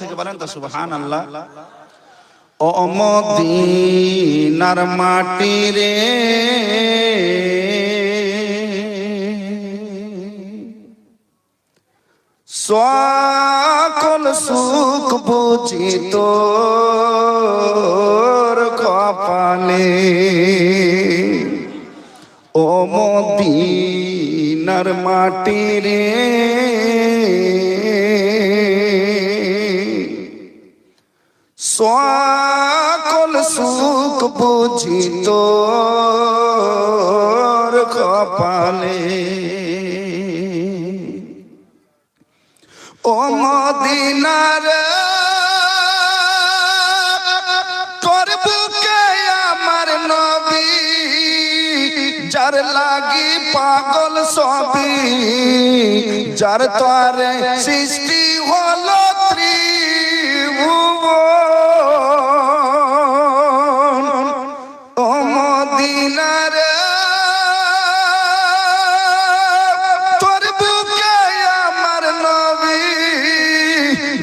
থেকে বলেন তো সুবহান আল্লাহ ও মদিনার মাটি রে। সকল সুখ বুঝি তোর কপালে। ও মদিনার মাটি রে। সকল সুখ বুঝি তোর কপালে। ও মদিনার নবী, যার লাগি পাগল সবই যার তোরে সৃষ্টি হলো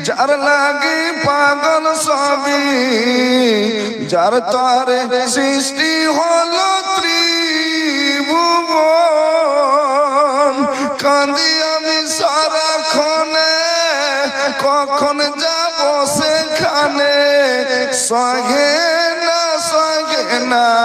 যার লাগি পাগল সবই যার তরে সৃষ্টি হলো ত্রিভুবন। কান্দি আমি সারাক্ষণে, কখন যাব সেখানে? সহে না সহে না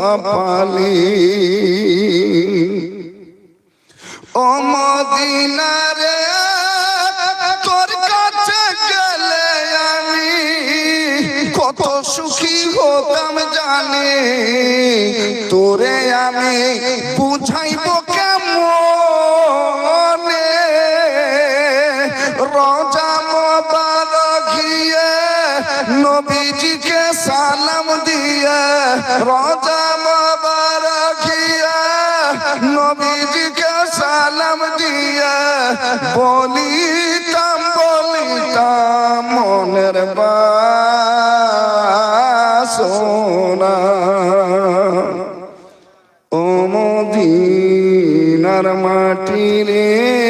কপালে ও মদিনারে তোর কাছে গেলে আমি কত সুখী হতাম জানি। তোরে আমি বুঝাইব সালাম দিয়ে রজা মোবারক গিয়ে নবীজিকে সালাম দিয়ে বলিতাম বলিতাম মনের বাসনা। ও মদিনার রে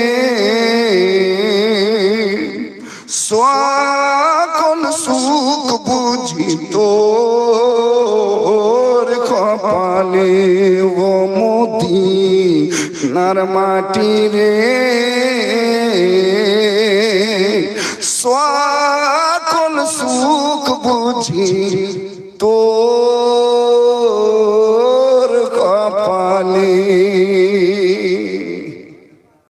সকল সুখ বুঝি তোর কপালে ও মদিনার মাটি রে সকল সুখ বুঝি